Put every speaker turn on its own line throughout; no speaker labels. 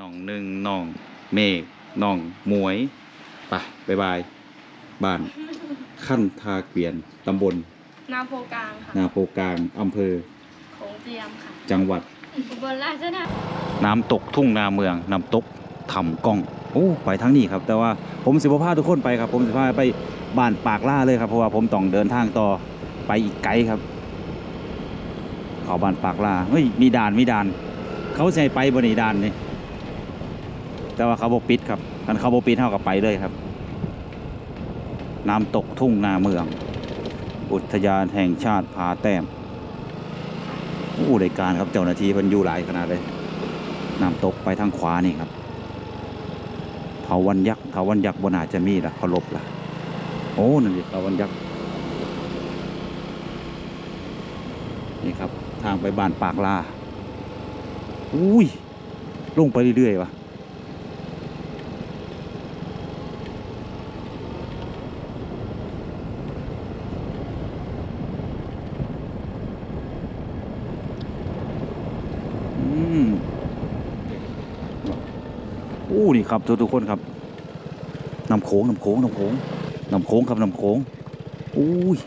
น้องหนึ่งน้องเมฆน้องหมวยไปบายบายบ้านขั้นทาเกวียนตำบล
นาโพกลางค่ะ
นาโพกลางอำเภอ
โขงเจียมค่ะ
จังหวัด
อุบลราชธานี
น้ำตกทุ่งนาเมืองน้ำตกทำกล้องโอ้ไปทั้งนี้ครับ แต่ว่าผมสิบพาทุกคนไปครับ ผมสิพาไปบ้านปากล่าเลยครับเพราะว่าผมต้องเดินทางต่อไปอีกไกลครับเขาบ้านปากล่าเฮ้ยมีด่านมีด่าน เขาใส่ไปบนนีด่านนี่ แต่ว่าเขาบอปิดครับคันเขาบอปิดเท่ากับไปเลยครับ น้ำตกทุ่งนาเมือง อุทยานแห่งชาติผาแต้มโอ้รายการครับเจ้าหน้าที่พันยู่หลายขนาดเลยน้ำตกไปทางขวานี่ครับเถาวันยักษ์เถาวันยักษ์บนอาจจะมีละเขาลบละโอ้นั่นดิเถาวันยักษ์นี่ครับทางไปบ้านปากลาอุ้ยลงไปเรื่อยๆวะ อู้นี่ครับทุกทุกๆคนครับน้ำโขงน้ำโขงน้ำโขงน้ำโขงครับน้ำโขงอุ้ย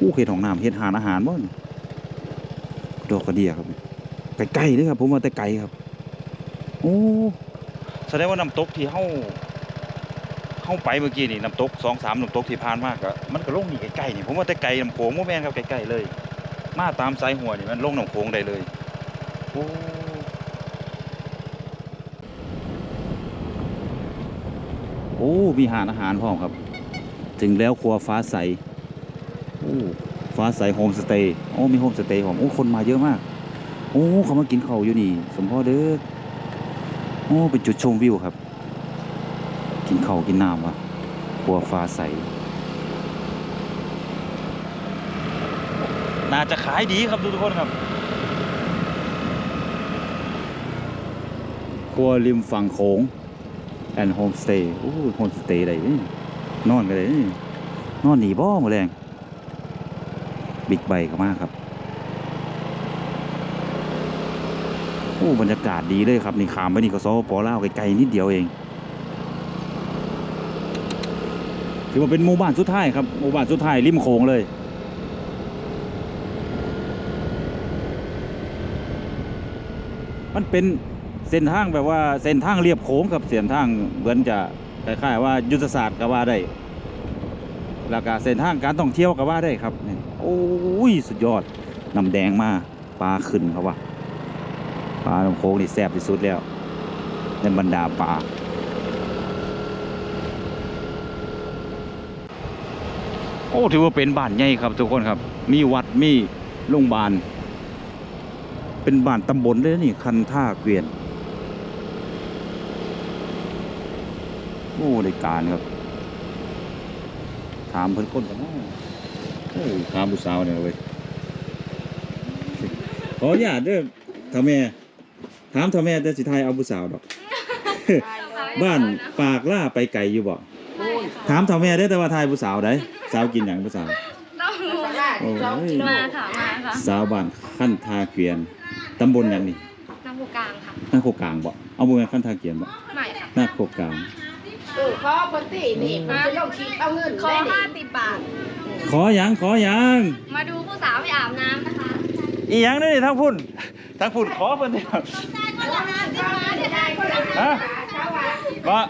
อู้เห็ดของน้ำเห็ดหานอาหารบ่นดอกกระเดียครับไกลๆเลยครับ ผมว่าแต่ไกลครับโอ้แสดงว่าน้ำตกที่เฮาเฮาไปเมื่อกี้นี่น้ำตกสองสามน้ำตกที่ผ่านมากอะมันก็ลงนี่ใกลๆนี่ผมว่าแต่ไกลน้ำโขงโมแมนครับใกล้ๆเลย มาตามสายหัวนี่มันลงน้ำโขงได้เลยโอ้ โอ้ มีหารอาหารพร้อมครับ ถึงแล้วครัวฟ้าใส โอ้ฟ้าใสโฮมสเตย์โอ้มีโฮมสเตย์ผมโอ้คนมาเยอะมาก โอ้เขามากินข้าวอยู่นี่ สมพ่อเด้อโอ้เป็นจุดชมวิวครับ กินข้าวกินน้ำวะครัวฟ้าใส น่าจะขายดีครับทุกคนครับครัวริมฝั่งโขง แอนโฮมสเตย์โอ้โฮมสเตย์อะไรนี่นอนกันเลยนี่นอนหนีบ่มาแรงบิ๊กไบค์ก็มากครับ โอ้บรรยากาศดีเลยครับ นี่ขามไปนี่ก็ซอปอลาไกลๆนิดเดียวเอง ถือว่าเป็นหมู่บ้านสุดท้ายครับหมู่บ้านสุดท้ายริมโขงเลยมันเป็น เส้นทางแบบว่าเส้นทางเรียบโค้งครับเส้นทางเหมือนจะคล้ายๆว่ายุทธศาสตร์ก็ว่าได้แล้วก็เส้นทางการท่องเที่ยวก็ว่าได้ครับนี่โอ้ยสุดยอดน้ำแดงมาปลาขึ้นครับว่าปลาลำโค้งนี่แซ่บที่สุดแล้วในบรรดาปลาโอ้ถือว่าเป็นบ้านใหญ่ครับทุกคนครับ มีวัดมีโรงพยาบาล เป็นบ้านตำบลเลยนะนี่คันท่าเกวียน โอ้ได้การครับ ถามเพิ่นคนกันนะโอ้ถามผู้สาวเนี่ยเว้ยขออนุญาตเด้อท่าแม่ ถามท่าแม่แต่สิทายเอาผู้สาวดอก บ้านปากล่าไปไกลอยู่บ่
ไม่ค่ะ
ถามท่าแม่ได้อแต่ว่าทายผู้สาวได้สาวกินหยังผู้สาว
ต้อง
โอ้ย
มาค่ะมาค่ะ
สาวบ้านขั้นทาเกวียนตำบลหยังนี่
นาโพกลางค่ะ
หน้าโคกลางบ่เอาบ่แม่นขั้นทาเกวียนบ่
ไม่ค่ะ
หน้าโคกลาง
เออขอคนตีนี่มันจะลงคลิปเอาเงิน
ขอ
ได้
ห้า
นี่
สิบบาท
ขอหยังขอหยัง
มาดูผู้สาวไปอาบน้ำนะคะ
อีหยังนี่ทั้งพุ่นทั้งพุ่นขอเพิ่นนี่ครับฮะว่า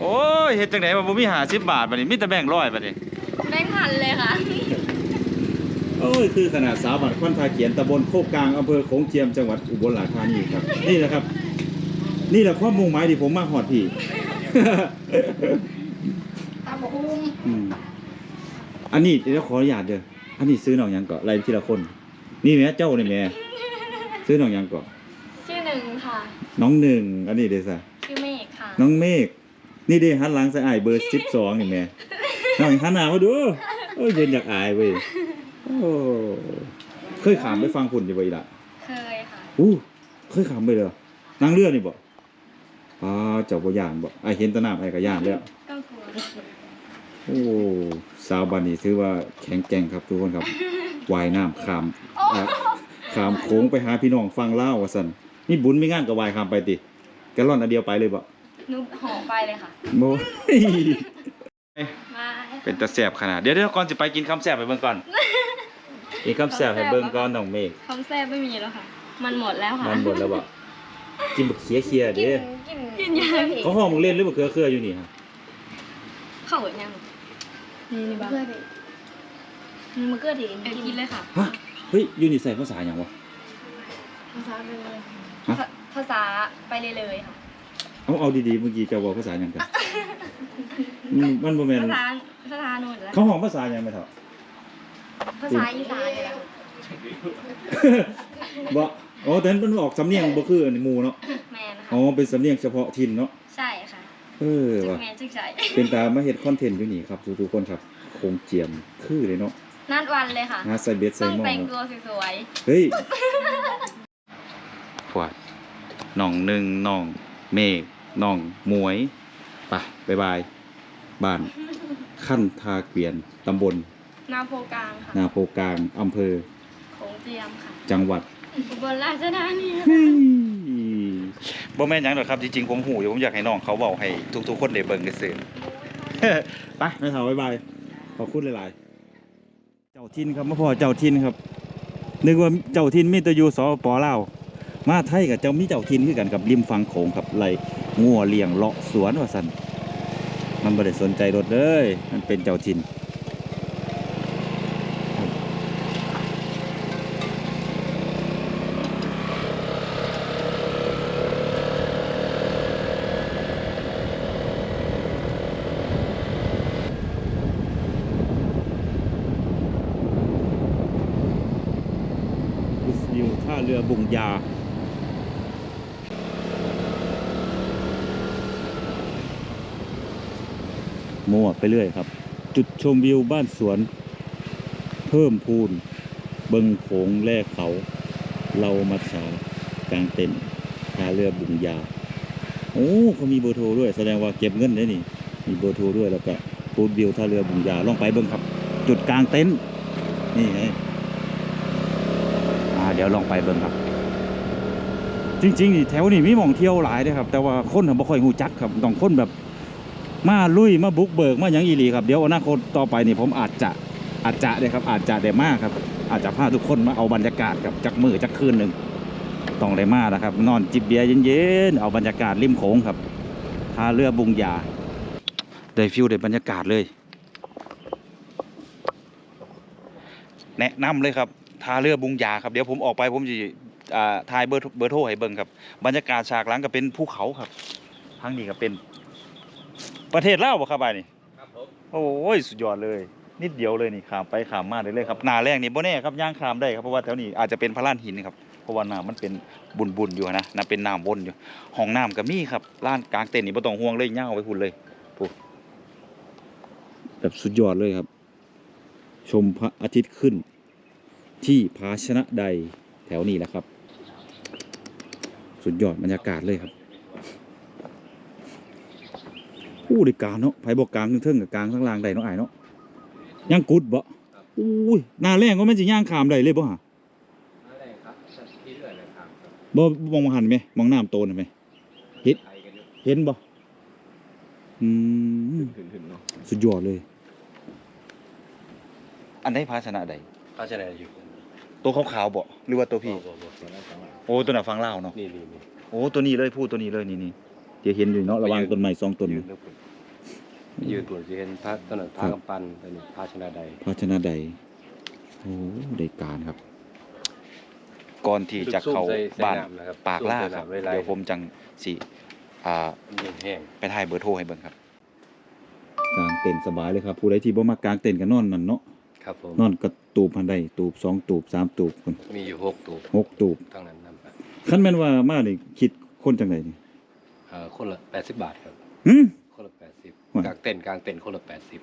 โอ้ยเฮ็ดจังได๋ว่าบ่มี50บาทบัดนี้มีแต่แบงค์ร้อยบัดนี้
แบงค์พันเลยค่ะ
โอ้ยคือขนาดสาวบ้านควันทาเขียนตำบลโคกกลางอำเภอโขงเจียมจังหวัดอุบลราชธานีครับ นี่แหละครับ นี่แหละความมุ่งหมายที่ผมมาฮอดพี่
ตามบอกคุ้ม
อืมอันนี้เดี๋ยวขออนุญาตเด้ออันนี้ซื้อน้องหยังก่อนไล่ทีละคน นี่แม่เจ้านี่แม่ซื้อน้องหยังก่อน
ชื่อหนึ่งค่ะ
น้องหนึ่งอันนี้เด้อซะ
ชื่อเมฆค่ะ
น้องเมฆนี่เด้หันหลังใส่อายเบอร์12นี่แม่น้องหันหน้ามาดูโอ้ยเย็นอยากอายเว้ยโอ้เคยขามไปฟังฝุ่นอยู่บ่อีหล่ะ
เคยค่ะ
อู้เคยขามไปเลยนั่งเรือนี่บ่ อ่าเจ้าบ่ย่านบ่ไอายเห็นแตะน้ำไอ้ายก็ย่านแล้ว
ก็กลัว
โอ้สาวบันนี่ถือว่าแข็งแกร่งครับทุกคนครับว่ายน้ำข้ามอะข้ามโค้งไปหาพี่น้องฟังเล่าวว่าซั่นนี่บุญมีงานก็วายข้ามไปติแกลลอนอันเดียวไปเลยบ่
นุบห่อไปเลยค่ะ
โอ้ย
มา
เป็นตาแซ่บขนาด เดี๋ยวเดี๋ยวก่อนสิไปกินคำแซ่บให้เบิ่งก่อน กินคำแซ่บให้เบิ่งก่อนน้องเมฆ
คำแซ่บไม่มีแล้วค่ะ มันหมดแล้วค่ะ
มันหมดแล้วบ่ กินบักเคียเคียๆ
กิ
เด้
นกิน
กินยัง
เขาห้องมึงเล่นหรือบักเคือเครืออยู่นี่ฮะ
เข้าหมดยังนี่นี่บ้าง
เพื่อนดิ
มันก็ดีกินเลยค่ะ
ฮะเฮ้ยอยู่นี่ใส่ภาษาหยังวะ
ภาษาเลย
ฮะ
ภาษาไปเลยเลยค่ะ
เอาเอาดีๆเมื่อกี้เจะบอกภาษาหยังกันอืมมันบ่แม่น
ภาษาภาษาโน่นแล้ว
เขาห้องภาษาหยังไหมเถอะ
ภาษาอีสานเลยค่ะ
บ่ อ๋อแต่นั้นมันออกสำเนียงบ่คืออันนี้หมู่เนาะ
แมนค่ะ
อ๋อ เป็นสำเนียงเฉพาะถิ่นเนาะ
ใช่ค่ะ
เออ
จึก
ว่ะ
แมนจึกใจ
เป็นตามาเฮ็ดคอนเทนต์อยู่นี่ครับทุกๆคนครับโคงเจียมคือเลยเนาะ
นัดวันเลยค่ะ
หาใส่เบ็ดใส่
ต้อง
หม้อ
แต่งตัวสวย
เฮ้ยพวดน้องหนึ่งน้องเมฆน้องหมวยไปบ๊ายบายบ้านขั้นทาเกวียนตำบล
ๆนาโพกลางค่ะ
นาโพกลางอำเภอ
โขงเจียมค่ะ
จังหวัด
อุ บลราชธานี
บ่แม่นหยังหรอกครับจริงๆผมหูอยู่ผมอยากให้น้องเขาเว้าให้ทุกๆคนได้เบิ่งซื่อๆไปแม่เฒ่าบ๊ายบายขอบคุณหลายๆ เจ้าทินครับมาพ่อเจ้าทินครับ นึกว่าเจ้าทินมีแต่อยู่สปลาวมาไทยกับเจ้ามีเจ้าทินคือกันกับริมฝั่งโขงครับไหลงัวเลี้ยงเลาะสวนว่าซั่นมันบ่ได้สนใจรถเลยมันเป็นเจ้าทิน เรือบุงยามั่วไปเรื่อยครับ จุดชมวิวบ้านสวน เพิ่มพูน เบิงโขงแล่เขา เรามัดสากลางเต็นท์ท่าเรือบุงยา โอ้เขามีเบอร์โทรด้วย แสดงว่าเก็บเงินได้นี่ มีเบอร์โทรด้วยแล้วก็พูดวิวท่าเรือบุงยาลองไปเบิ้งครับ จุดกลางเต็นท์นี่ไง เดี๋ยวลองไปเบิ่งครับ จริงๆนี่แถวนี้มีหม่องเที่ยวหลายเด้อครับ แต่ว่าคนบ่ค่อยฮู้จักครับต้องคนแบบมาลุยมาบุกเบิกมาหยังอีหลีครับเดี๋ยวอนาคตต่อไปนี่ผมอาจจะอาจจะเด้ครับ อาจจะได้มากครับ อาจจะพาทุกคนมาเอาบรรยากาศครับจักมือจักคืนหนึ่งต้องได้มาแล้วครับ นอนจิบเบียร์เย็นๆเอาบรรยากาศริมโขงครับท่าเรือบุงยาได้ฟิลได้บรรยากาศเลย แนะนำเลยครับ ท่าเรือบุงยาครับเดี๋ยวผมออกไปผมจะอ่าถ่ายเบอร์โทรเบอร์โทรให้เบิ่งครับ บรรยากาศฉากหลังก็เป็นภูเขาครับทางนี้ก็เป็น ประเทศลาวบ่ครับบ่ายนี่
ครับผม
โอ้ยสุดยอดเลย นิดเดียวเลยนี่ข้ามไปข้ามมาได้เลยครับหนาแรงนี่บ่แน่ครับย่างข้ามได้ครับเพราะว่าแถวนี้อาจจะเป็นพระลานหินครับเพราะว่าน้ำมันเป็นบุนๆอยู่นะน้ำเป็นน้ำวนอยู่ห้องน้ำก็มีครับลานกลางเต็นท์นี่บ่ต้องห่วงเลยย่างเอาไว้พุ่นเลยปุ๊แบบสุดยอดเลยครับ ชมพระอาทิตย์ขึ้น ที่ภาชนะใดแถวนี้แหละครับ สุดยอดบรรยากาศเลยครับอู้ได้การเนาะไผบอกกลางเทิงๆกับกลางข้างล่างได้เนาะอ้ายเนาะย่างกุดบ่อุ้ยหน้าแรงก็แม่นสิย่างขามได้เลยบ่ฮะ
อะไรครับที่เรื่อยเลยครับครับ
บ่มองมาหันไหมมองน้ำโตนไหมเฮ็ด
ไทยกันอยู่
เห็นบ่อืม
ขึ้นขึ้นเนาะ
สุดยอดเลย อันใดภาชนะใด
ภาชนะอยู่
ตัวขาวๆบ่หรือว่าตัวพี่
บ่บ่บ่ตัวนั้นตัวนั้น
โอ้ตัวน่ะฟังลาวเนาะ
นี่นี่นี่
โอ้ตัวนี้เลยพูดตัวนี้เลยนี่นี่เดี๋ยวเห็นอยู่เนาะระหว่างต้นไม้สองต้น
ยืนนึกขึ้นยืนตัวจะเห็นพระต้นนั้นพระกำปั้นตัวนี้ภาชนะใด
ภาชนะใดโอ้ได้การครับ ก่อนที่จะเข้า
ซุ่มใส่ใส่
บ้าน
น้ำนะครับ
ปากล่าครับ
ซุ่มใส่น้ำไล่ๆ
เดี๋ยวผมจังสิอ่า
มันยังแห้ง
ไปถ่ายเบอร์โทรให้เบิ่งครับกางเต็นท์สบายเลยครับผู้ใดที่บ่มากางเต็นท์ก็นอนนั่นเนาะ
ครับผม
นอนกระตูบพันใดตูบสองตูบสามตูบพุ่น
มีอยู่หกตัว
หกตูบ
ทั้งนั้นนำไป
คันแม่นว่ามานี่คิดคนจังไดนี่
เอ่อคนละแปดสิบบาทครับ
หึ
คนละแปดสิบ
ว่า
กลางเต็นท์กลางเต็นท์คนละแปดสิบ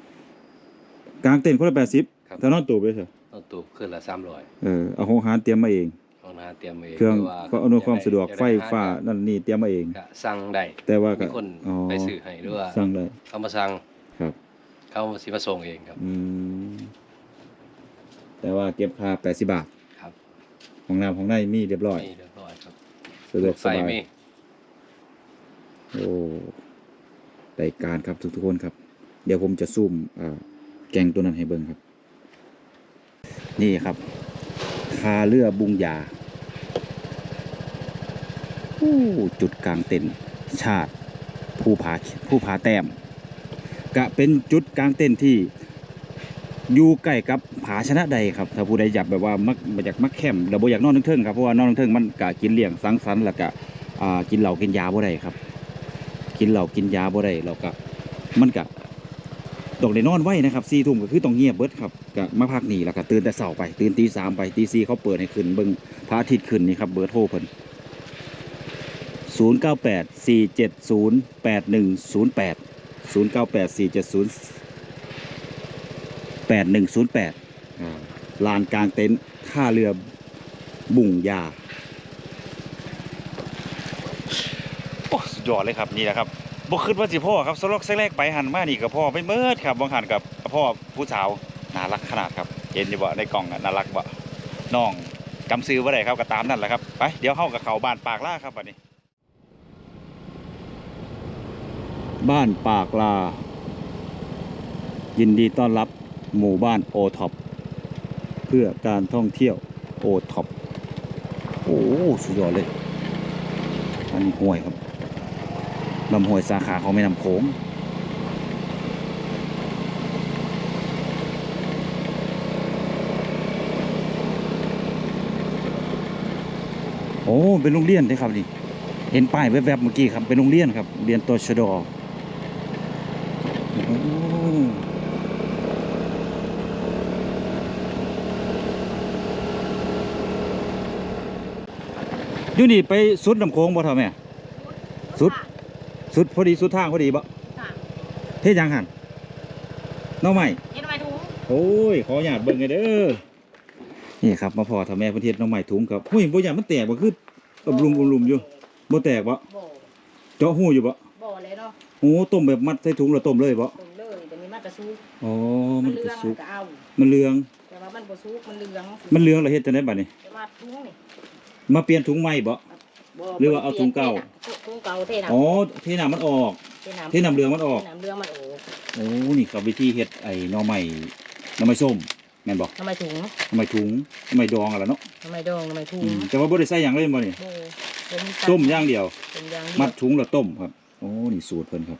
กางเต็นท์คนละ80
ครับ
ถ้านอนตูบเลยเถอะ
ต้นตัวขึ้นละสามร้อย
เออเอาของหารเตรียมมาเอง
ห้องน้ำเตรียมเอง
เครื่อง
หว่า
ก็อำนวยความสะดวก
อย
ไฟ
อาหร
ฟ้านั่นนี่เตรียมมาเอง
ก็สั่งได้
แต่ว่าก็
มีคน
อ๋อ
ไปซื้อให้หรือว่า
สั่งได้
เขามาสั่ง
ครับ
เขาสิมาส่งเองครับ
อืม แต่ว่าเก็บค่า80บาท
ครับ
ห้องน้ำห้องในมีเรียบร้อย
นี่เรียบร้อยครับ
สะดวกส
ใส่
บาย
ไหม
โอ้ได้การครับทุกทุกๆคนครับ เดี๋ยวผมจะซูมอ่าแกงตัวนั้นให้เบิ่งครับ นี่ครับ คาเรือบุงยาอู้จุดกลางเต็นท์ชาติ ผู้ผาผู้ผาแต้มกะเป็นจุดกลางเต็นท์ที่ อยู่ใกล้กับผาชนะใดครับถ้าผู้ใดอยากแบบว่ามักอยากมักแคมป์แล้วบ่อยากนอนเทิงๆครับเพราะว่านอนเทิงๆมันกะกินเลี้ยงสังสรรค์แล้วก็กินเหล้ากินยาบ่ได้ครับ กินเหล้ากินยาบ่ได้แล้วก็มันก็ต้องได้นอนไว้นะครับ4ทุ่มก็คือต้องเงียบเบิดครับก็มาพักนี่แล้วก็ตื่นแต่เช้าไป ตื่นตีสามไปตีสี่เขาเปิดให้ขึ้นเบิ่งพระอาทิตย์ขึ้นนี่ครับเบอร์โทรเพิ่น098 470 8108 098 470แปดหนึ่งศูนย์แปดศูนย์เก้าแปดสี่เจ็ดศูนย์ ลานกลางเต็นท์ท่าเรือบุ่งยาโอ้สุดยอดเลยครับนี่แหละครับบ่คิดว่าสิพ่อครับสลอกแรกๆไปหันมานี่กับพ่อไปเมิดครับบางหันกับพ่อผู้สาวน่ารักขนาดครับเห็นอยู่บ่ในกล่องน่ะน่ารักบ่น้องจำซื้อบ่ได้ครับก็ตามนั่นแหละครับไปเดี๋ยวเข้ากับเขาบ้านปากล่าครับบัดนี้ บ้านปากลา ยินดีต้อนรับ หมู่บ้านโอท็อปเพื่อการท่องเที่ยวโอท็อปโอ้สุดยอดเลย อันนี้ห้วยครับลำห้วยสาขาของแม่น้ำโขงโอ้ เป็นโรงเรียนได้ครับนี่ เห็นป้ายแวบๆเมื่อกี้ครับ เป็นโรงเรียนครับ เรียนตัวชดโอยู่นี่ไปสุดลำโค้งบ่เท่าแม่ สุด สุดพอดีสุดทางพอดีบ่
ค่ะ
เทศยังหันน้องใหม่
เฮ็ดไว้ถุง
โอ้ย ขอหยาดเบิ่งไงเด้อ นี่ครับ มาพอทำแม่เพื้นที่น้องใหม่ถุงครับหุ้ยบ่อยากมันแตกบ่คืออบรุมอบรุมอยู่บ่แตกบ่
บ่
เจาะหูอยู่บ่
บ่เลยเนาะ
โอ้ต้มแบบมัดใส่ถุงแล้วต้มเลยบ่
ตรงเลยแต่นี่มันกระซุก
อ๋อ
มั
มันน
เหลื
ก็
อง
สุก
ก็เอา
มันเหลือง
แต่ว่ามันบ่ซุกมันเหลือง
มันเหลืองแล้วเฮ็ดจังได๋บัดนี้
แต่ว่าถุงนี่
มาเปลี่ยนถุงใหม่บ่
บ่
หรือว่าเอาถุงเก่า
ถุงเก่าเท่น้
อ๋อเทน้ำมันออกำ
เท่น้ำ
เทน้ำเหลืองมันออก
เทน้ำเหลืองมันออก
โอ้นี่ครับวิธีเฮ็ดไอ้หน่อไม้หน่อไม้ส้มแม่นบ่
ทำไมถุง
หน่อไม้ถุงหน่อไม้ดองอะไรเนาะ
ทำไมดองทำไมถุง
อืมแต่ว่าบ่ได้ใส่หยังเลยบ่นี่
บ่เป็น
ต้มอย่างเดียว
เป็นอย่าง
มัดถุงแล้วต้มครับ โอ้นี่สูตรเพิ่นครับ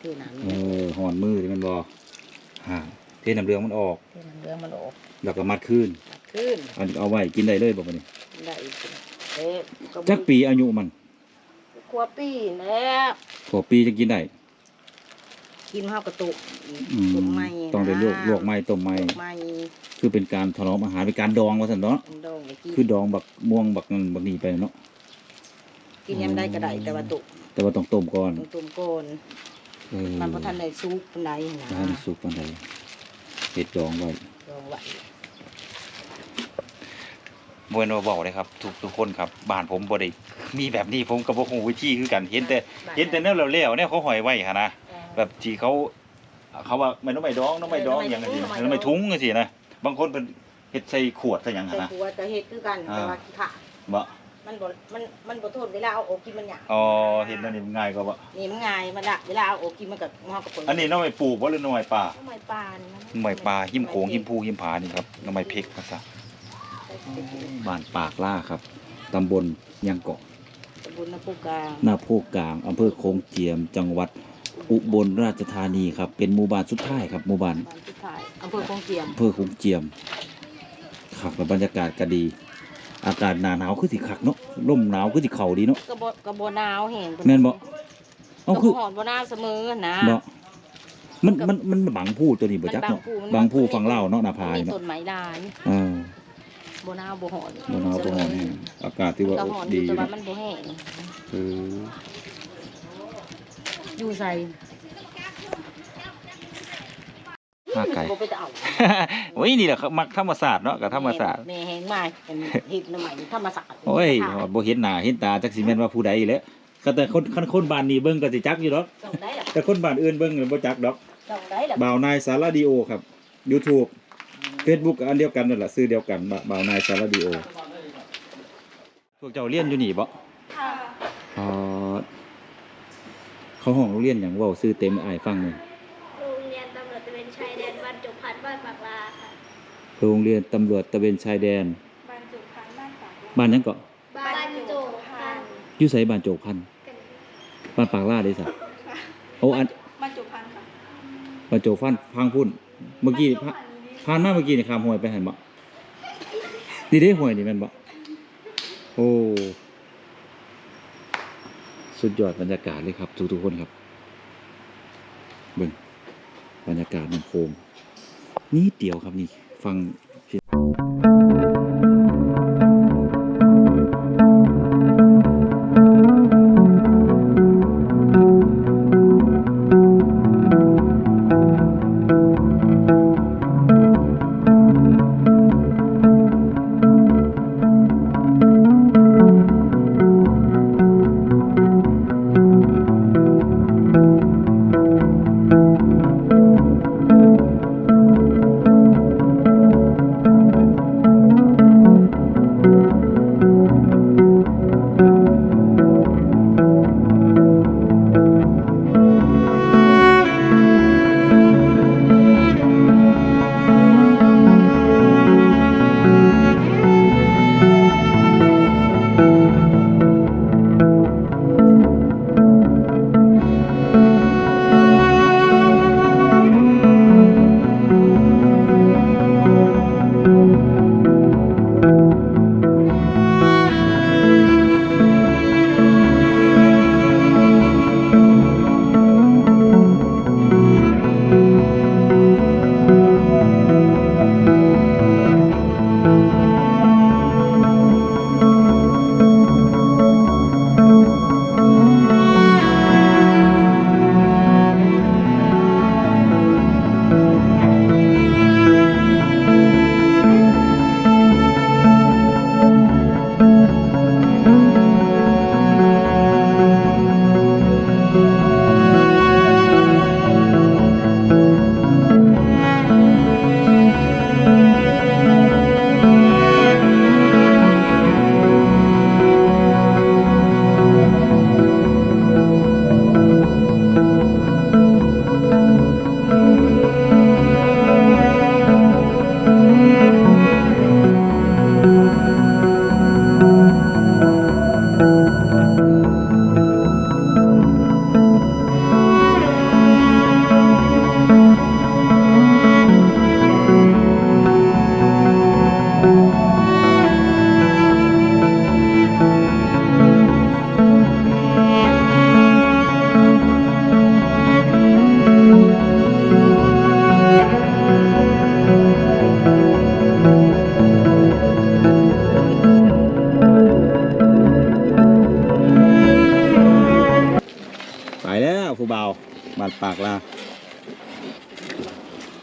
เทน้ำ
เออห่อนมือนี่แม่นบ่ฮ่าเทน้ำเหลืองมันออก
เทน้ำเหลืองมันออก
แล้วก็มัดคืน
ขึ้น
อันนี้เอาไว้กินได้เลยบ่บัดนี้
ได้เอ๊ะ
จักปีอายุมัน
กว่าปีแล้ว
กว่าปีจะกินได้
กินข้าวกระตุก
อืม
ตุกไม้
ต้องได้ลวกลวกไม้ต้มไม้
ลวกไม้
คือเป็นการถนอมอาหารเป็นการดองว่าซั่นเนาะ
ดองไปกิน
คือดองบักม่วงบักนั่นบักนี่ไปเนาะ
กินยำได้ก็ได้แต่ว่าตุก
แต่ว่าต้องต้มก่อน
ต้องตุ่มโกน
เออ
มันพอทันได้ซุปปานใดนะ
ร้านสุกปานใดเฮ็ดดองไว้
ดองไว้
บ่แม่นว่าเว้าเลยครับทุกทุกคนครับบ้านผมบ่ได้มีแบบนี้ผมก็บ่ฮู้วิธีคือกันเห็นแต่เห็นแต่แนวแล้วๆแนวเขาห้อยไว้หั่นนะแบบที่เขาเขาว่าแม่นน้องไม้ดองน้องไม้ดองหยังจังซี่น้องไม้ถุงจังซี่นะบางคนเพิ่นเฮ็ดใส่ขวดใส่หยังหั่น
แต่
นะ
หัวจะเฮ็ดคือกัน
อ่า
แต่ว่าขี้ขะ
บ่
มันบ่มันมันบ่ทนเวลาเอาออกกินมันหยาบ
อ๋อเฮ็ดแล้วนี่มันง่ายกว่าบ่
นี่มันง่ายมันละเวลาเอาออกกินมันก็เฮาก็เปิด
อันนี้น้องไม้ปลูกบ่หรือน้องไม้ป่า
น้ำไม้ปลานี่นะ
น้องไม้ป่าหิมโขงหิมภูหิมผานี่ครับน้องไม้เพกภาษา บ้านปากล่าครับตำบลยังเกาะ
ตำบลน้ำพุกลาง
หน้าโพกลางอำเภอโขงเจียม จังหวัดอุบลราชธานีครับ เป็นหมู่บ้านสุดท้ายครับหมู่บ้าน
บ้านสุดท้ายอำเภอคงเจียม
อำเภอโขงเจียมครับแล้วบรรยากาศก็ดี อากาศหนาหนาวคือสิคักเนาะลมหนาวคือสิเข่าดีเนาะ
ก็บ่ก็บ่หนาวแห้ง
แม่นบ่เอา
ก็
คือ
บ่ฮ้อนบ่หนาวเสมอนะ
บ่มันมันมันบังผู้ตัวนี้บ่จักเนาะ
มัน
บังผู้ฝั่งลาวเนาะหน้าผา
มี
นี่
ต้
เนาะ
นไม้ลาย
อ่า
บ่หนาวบ่ฮ้อน
บ่หนาวบ่ร้อนแห้งอากาศที่ว่า
ก็
โอ
ฮ้อนอ
ดี
ยู่
อยู่
แต่ว่า
เนาะ
มันบ่แห้ง
เออ
อยู่ใส่
มาไก่
บ่ไปจะเอา
โอ้ยนี่แหละครับมักธรรมศาสตร์เนาะกับธรรมศาสตร์
แม่แห้งมาเป็นเฮ็ดน้ำใหม่ธรรมศาสตร์
โอ้ยบ่เห็นหน้าเห็นตาจักสิแม่นว่าผู้ใดแหล้วก็แต่คนคนคนบ้านนี้เบิ่งก็สิจักอยู่ดอก
ต้องได้ล่ะ
แต่คนบ้านอื่นเบิ่งก็บ่จักดอก
ต้องได้ล่ะ
บ่าวนายสารดีโอครับ YouTube Facebook ก็อันเดียวกันนั่นแหละชื่อเดียวกันบ่บ่าวนายสารดีโอพวกเจ้าเรียนอยู่นี่บ่
ค่ะ
อ๋อเขาห้องโรงเรียนหยังเว้าชื่อเต็มให้อ้ายฟังหน่อย
โรงเรียนตำรวจตระเวนชายแดนบ้านจุพันบ้านปากลาค่ะ
โรงเรียนตำรวจตระเวนชายแดน
บรรจุภัณฑ์บ้านปาก
บ้านหยังเกาะ
บ้านจุพัน
อยู่ไสบ้านโจกพันธุ์บ้านปากลาได้ซะโอ้อัน
บรรจุภัณฑ์ค่ะ
บ้านโจกพันธุ์พังพุ่น เมื่อกี้พะ ผ่านมาเมื่อกี้นี่ข้ามห้วยไปเห็นบ่นี่ได้ห้วยนี่แม่นบ่โอ้สุดยอดบรรยากาศเลยครับทุกๆคนครับเบิ่งบรรยากาศน้ำโขงนี่เดียวครับนี่ฟัง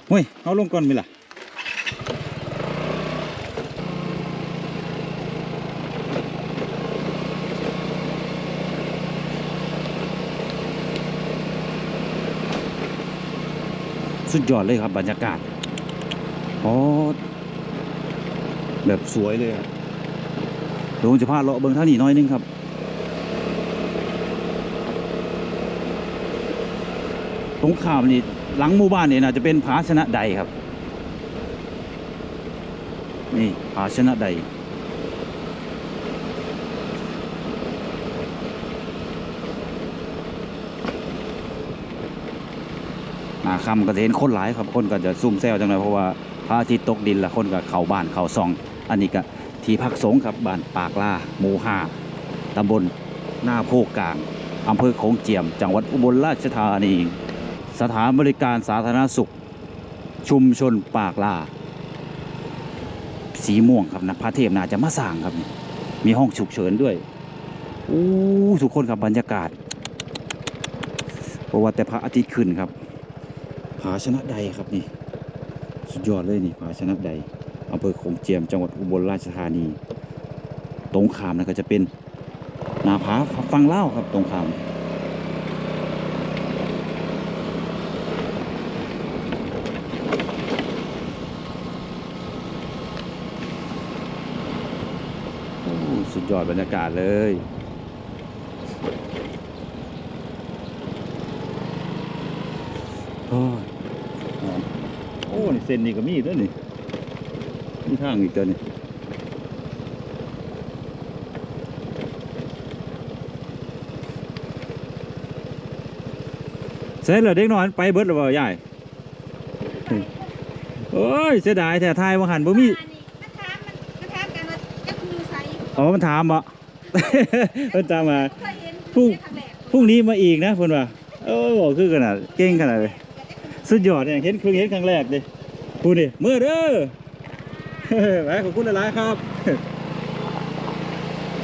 เฮ้ยเอาลงก่อนไหมล่ะสุดยอดเลยครับบรรยากาศอ๋อแบบสวยเลยอะเดี๋ยวผมจะพาเลาะเบิ้งท่านี้น้อยนึงครับ ตรงข้ามนี่ หลังหมู่บ้านเนี่ยน่าจะเป็นผาชนะใดครับ นี่ผาชนะใดหนาคำก็จะเห็นคนหลายครับคนก็จะซุ่มแซวจังเลยเพราะว่าพระอาทิตย์ตกดินล้วคนก็เข้าบ้านเข้าซอง อันนี้ก็ที่พักสงฆ์ครับบ้านปากล่าหมู่ห้าตำบลหน้าโพกกลางอำเภอโขงเจียม จังหวัดอุบลราชธานี สถานบริการสาธารณสุข ชุมชนปากลา สีม่วงครับนะพระเทพน่าจะมาสร้างครับ มีห้องฉุกเฉินด้วยอู้ทุกคนครับบรรยากาศเพราะว่าแต่พระอาทิตย์ขึ้นครับผาชนะใดครับนี่ สุดยอดเลยนี่ผาชนะใดอำเภอโขงเจียมจังหวัดอุบลราชธานี ตรงขามนะก็จะเป็นนาผาฟังเล่าครับตรงขามโอ้สุด ยอดบรรยากาศเลย โอ้ยโอ้นี่เส้นนี่ก็มีอีกแล้วยนี่มีทางอีกตัวนี่เสร็จแล้วเด็กน้อยมันไปเบิดแล้วบ่ยายโอ้ยเสียดายแท้ทายว่าหันบ่มี
อ๋
อมันถามบ่เพิ่นตามมา
เคยเห็น
พรุ่ง
ครั้งแรก
พรุ่งนี้มาอีกนะเพิ่นว่าโอ้บอกคือขนาดเก่งขนาดเลยสุดยอดเนี่ยเห็นเพิ่งเห็นครั้งแรกเลยพูดดิมือเด้อไปขอบคุณหลายๆครับ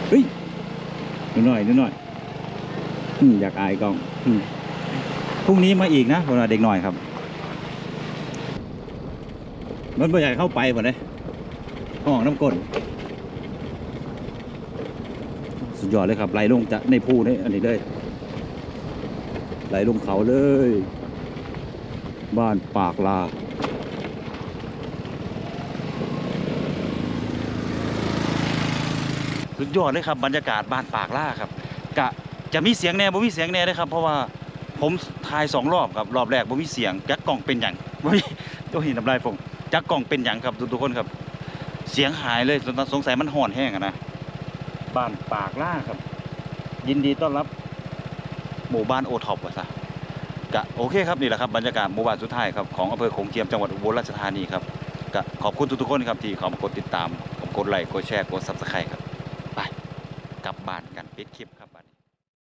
เฮ้ยนิดหน่อยนิดหน่อยอืมอยากอายกล้องอืมพรุ่งนี้มาอีกนะเพิ่นว่าเด็กหน่อยครับมันบ่อยากเข้าไปหมดเลยห้องน้ำก้นสุด ยอดเลยครับไหลลงจากในภูนี่อันนี้เลยไหลลงเขาเลย บ้านปากลาสุดยอดเลยครับบรรยากาศบ้านปากล่าครับกะจะมีเสียงแน่บ่มีเสียงแน่เลยครับ เพราะว่าผมถ่ายสองรอบครับรอบแรกบ่มีเสียงจักกล่องเป็นอย่างบ่มีตัวหินน้ำลายฟงจักกล่องเป็นอย่างครับทุกๆคนครับ เสียงหายเลยสงสัยมันห่อนแห้งนะ บ้านปากล่าครับ ยินดีต้อนรับหมู่บ้านโอท็อปวะซะกะโอเคครับนี่แหละครับบรรยากาศหมู่บ้านสุดท้ายครับของอำเภอโขงเจียมจังหวัดอุบลราชธานีครับกะขอบคุณทุกๆคนครับที่เข้ามากดติดตามกดไลค์กดแชร์กดซับสไครต์ครับไปกลับบ้านกันปิดคลิปครับบ้าน